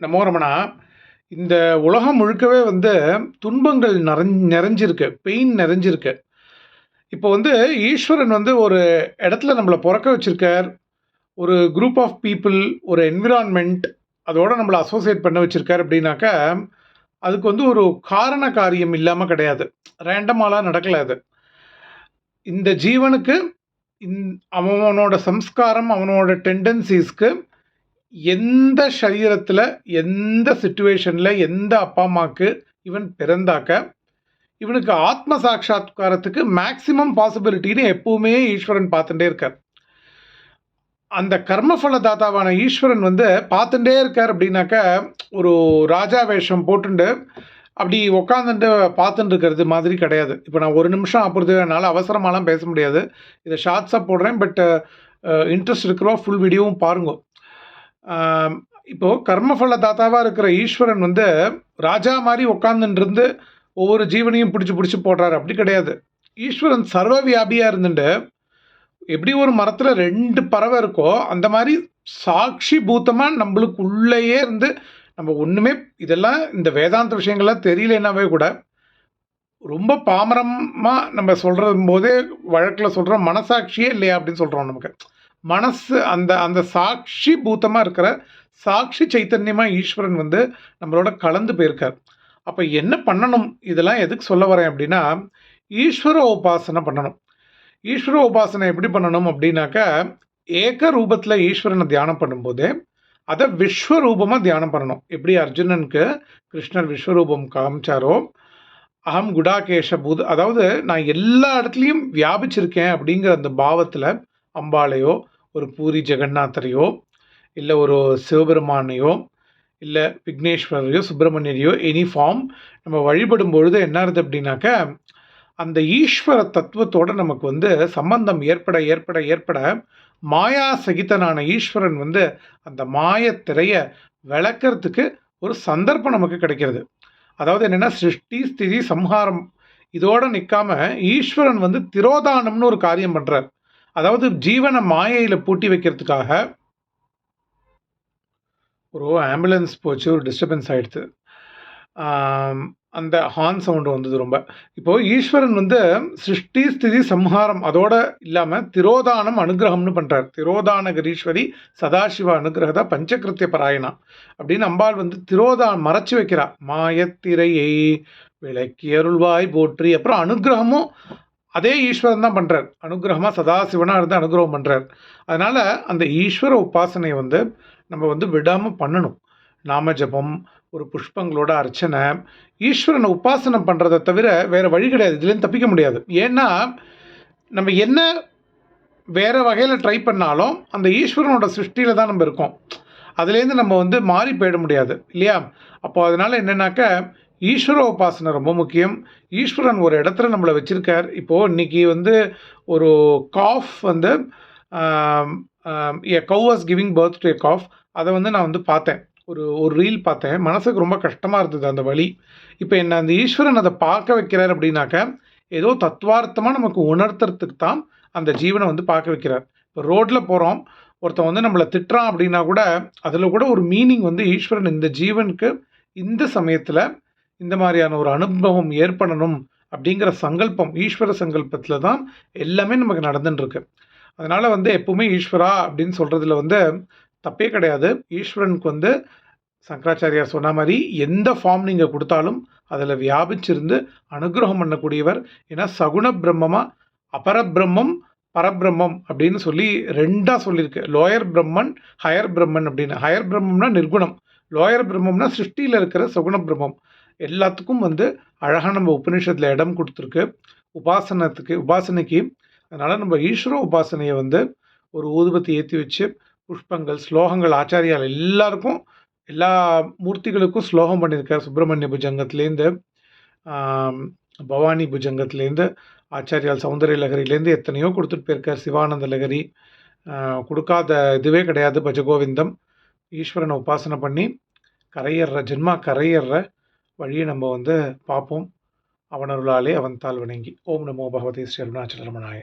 நமோ இந்த உலகம் முழுக்கவே வந்து துன்பங்கள் நிறைஞ் நிறைஞ்சிருக்கு பெயின் நிறைஞ்சிருக்கு. இப்போ வந்து ஈஸ்வரன் வந்து ஒரு இடத்துல நம்மளை பிறக்க வச்சுருக்கார். ஒரு குரூப் ஆஃப் பீப்புள் ஒரு என்விரான்மெண்ட் அதோடு நம்மளை அசோசியேட் பண்ண வச்சுருக்கார் அப்படின்னாக்கா அதுக்கு வந்து ஒரு காரண காரியம் இல்லாமல் கிடையாது. ரேண்டமாலாம் நடக்கல அது. இந்த ஜீவனுக்கு இந் அவனோட சம்ஸ்காரம் அவனோட டெண்டன்சிஸ்க்கு எந்த சரீரத்தில் எந்த சுச்சுவேஷனில் எந்த அப்பா அம்மாவுக்கு இவன் பிறந்தாக்க இவனுக்கு ஆத்ம சாட்சாத்காரத்துக்கு மேக்சிமம் பாசிபிலிட்டின்னு எப்பவுமே ஈஸ்வரன் பார்த்துட்டே இருக்கார். அந்த கர்மஃபல தாத்தாவான ஈஸ்வரன் வந்து பார்த்துட்டே இருக்கார் அப்படின்னாக்க ஒரு ராஜா வேஷம் போட்டுண்டு அப்படி உக்காந்துட்டு பார்த்துட்டு இருக்கிறது மாதிரி கிடையாது. இப்போ நான் ஒரு நிமிஷம் அப்புறது என்னால் அவசரமாலாம் பேச முடியாது. இதை ஷார்ட்ஸாக போடுறேன் பட் இன்ட்ரெஸ்ட் இருக்கிறோம் ஃபுல் வீடியோவும் பாருங்கள் இப்போது இப்போ கர்மஃபல தாத்தாவாக இருக்கிற ஈஸ்வரன் வந்து ராஜா மாதிரி உட்காந்துட்டு ஒவ்வொரு ஜீவனையும் பிடிச்சி பிடிச்சி போடுறாரு. அப்படி கிடையாது. ஈஸ்வரன் சர்வ வியாபியாக இருந்துட்டு எப்படி ஒரு மரத்தில் ரெண்டு பறவை இருக்கோ அந்த மாதிரி சாட்சி பூத்தமாக நம்மளுக்கு உள்ளேயே இருந்து நம்ம ஒன்றுமே இதெல்லாம் இந்த வேதாந்த விஷயங்கள்லாம் தெரியலனாவே கூட ரொம்ப பாமரமாக நம்ம சொல்கிற போதே வழக்கில் சொல்கிறோம் மனசாட்சியே இல்லையா அப்படின்னு சொல்கிறோம் நமக்கு. மனசு அந்த அந்த சாட்சி பூத்தமாக இருக்கிற சாட்சி சைத்தன்யமாக ஈஸ்வரன் வந்து நம்மளோட கலந்து போயிருக்கார். அப்போ என்ன பண்ணணும்? இதெல்லாம் எதுக்கு சொல்ல வரேன் அப்படின்னா ஈஸ்வர உபாசனை பண்ணணும். ஈஸ்வர உபாசனை எப்படி பண்ணணும் அப்படின்னாக்கா ஏக ரூபத்தில் ஈஸ்வரனை தியானம் பண்ணும்போது அதை விஸ்வரூபமாக தியானம் பண்ணணும். எப்படி அர்ஜுனனுக்கு கிருஷ்ணர் விஸ்வரூபம் காமிச்சாரோ அகம் குடாகேஷ பூத அதாவது நான் எல்லா இடத்துலையும் வியாபிச்சிருக்கேன் அப்படிங்கிற அந்த பாவத்தில் அம்பாளையோ ஒரு பூரி ஜெகநாதரையோ இல்லை ஒரு சிவபெருமானையோ இல்லை விக்னேஸ்வரரையோ சுப்பிரமணியரையோ எனி ஃபார்ம் நம்ம வழிபடும் பொழுது என்ன ஆகுது அப்படின்னாக்க அந்த ஈஸ்வர தத்துவத்தோட நமக்கு வந்து சம்பந்தம் ஏற்பட ஏற்பட ஏற்பட மாயா சகிதனான ஈஸ்வரன் வந்து அந்த மாய திரையை ஒரு சந்தர்ப்பம் நமக்கு கிடைக்கிறது. அதாவது என்னென்னா சிருஷ்டி ஸ்திதி சம்ஹாரம் இதோடு நிற்காம ஈஸ்வரன் வந்து திரோதானம்னு ஒரு காரியம் பண்ணுறார் அதாவது ஜீவனை மாயையில் பூட்டி வைக்கிறதுக்காக ஒரு ஆம்புலன்ஸ் போச்சு ஒரு டிஸ்டர்பன்ஸ் ஆகிடுது அந்த ஹார்ன் சவுண்டு வந்தது ரொம்ப. இப்போது ஈஸ்வரன் வந்து சிருஷ்டி ஸ்திதி சம்ஹாரம் அதோட இல்லாமல் திரோதானம் அனுகிரகம்னு பண்ணுறார் திரோதானகரீஸ்வரி சதாசிவ அனுகிரகதா பஞ்சகிருத்திய பராயணா. அப்படின்னு அம்பாள் வந்து திரோதான் மறைச்சி வைக்கிறா. மாயத்திரையை விளக்கி அருள்வாய் போற்றி. அப்புறம் அனுகிரகமும் அதே ஈஸ்வரன் தான் பண்ணுறார் அனுகிரகமாக சதாசிவனாக இருந்து அனுகிரகம் பண்ணுறார் அதனால் அந்த ஈஸ்வர உபாசனையை வந்து நம்ம வந்து விடாமல் பண்ணணும். நாம ஜபம் ஒரு புஷ்பங்களோட அர்ச்சனை ஈஸ்வரனை உபாசனை பண்ணுறதை தவிர வேறு வழி கிடையாது. இதுலேருந்து தப்பிக்க முடியாது. ஏன்னா நம்ம என்ன வேறு வகையில் ட்ரை பண்ணாலும் அந்த ஈஸ்வரனோட சிருஷ்டியில் தான் நம்ம இருக்கோம். அதுலேருந்து நம்ம வந்து மாறி போயிட முடியாது. இல்லையா? அப்போ அதனால் என்னென்னாக்கா ஈஸ்வர உபாசனை ரொம்ப முக்கியம். ஈஸ்வரன் ஒரு இடத்துல நம்மளை வச்சுருக்கார். இப்போது இன்றைக்கி வந்து ஒரு காஃப் வந்து a cow was giving birth to a calf அதை வந்து நான் வந்து பார்த்தேன். ஒரு ஒரு ரீல் பார்த்தேன். மனசுக்கு ரொம்ப கஷ்டமாக இருந்தது அந்த வழி இப்போ என்ன அந்த ஈஸ்வரன் அதை பார்க்க வைக்கிறார் அப்படின்னாக்க ஏதோ தத்துவார்த்தமாக நமக்கு உணர்த்துறதுக்கு தான் அந்த ஜீவனை வந்து பார்க்க வைக்கிறார். இப்போ ரோட்டில் போகிறோம் ஒருத்தன் வந்து நம்மளை திட்டுறான் அப்படின்னா கூட அதில் கூட ஒரு மீனிங் வந்து ஈஸ்வரன் இந்த ஜீவனுக்கு இந்த சமயத்தில் இந்த மாதிரியான ஒரு அனுபவம் ஏற்படணும் அப்படிங்கிற சங்கல்பம் ஈஸ்வர சங்கல்பத்தில் தான் எல்லாமே நமக்கு நடந்துட்டுருக்கு. அதனால் வந்து எப்பவுமே ஈஸ்வரா அப்படின்னு சொல்கிறதுல வந்து தப்பே கிடையாது. ஈஸ்வரனுக்கு வந்து சங்கராச்சாரியார் சொன்ன மாதிரி எந்த ஃபார்ம் நீங்கள் கொடுத்தாலும் அதில் வியாபிச்சிருந்து அனுகிரகம் பண்ணக்கூடியவர். ஏன்னா சகுண பிரம்மமாக அபரபிரம்மம் பரபிரம்மம் அப்படின்னு சொல்லி ரெண்டாக சொல்லியிருக்கு. லோயர் பிரம்மன் ஹயர் பிரம்மன் அப்படின்னு. ஹயர் பிரம்மம்னா நிர்குணம். லோயர் பிரம்மம்னா சிருஷ்டியில் இருக்கிற சகுண பிரம்மம். எல்லாத்துக்கும் வந்து அழகாக நம்ம உபநிஷத்தில் இடம் கொடுத்துருக்கு. உபாசனத்துக்கு உபாசனைக்கு. அதனால் நம்ம ஈஸ்வர உபாசனையை வந்து ஒரு ஊதுபத்தி ஏற்றி வச்சு புஷ்பங்கள் ஸ்லோகங்கள் ஆச்சாரியால் எல்லாருக்கும் எல்லா மூர்த்திகளுக்கும் ஸ்லோகம் பண்ணியிருக்கார் சுப்பிரமணிய புஜங்கத்துலேருந்து பவானி புஜங்கத்துலேருந்து ஆச்சாரியால் சௌந்தரிய லகரிலேருந்து எத்தனையோ கொடுத்துட்டு போயிருக்கார். சிவானந்த லகரி கொடுக்காத இதுவே கிடையாது பஜகோவிந்தம். ஈஸ்வரனை உபாசனை பண்ணி கரையேற ஜென்மா கரையேற வழியை நம்ம வந்து பார்ப்போம். அவனருளாலே அவன் தாள் வணங்கி ஓம் நமோ பகவதே ஸ்ரீ அருணாச்சல ரமணாய.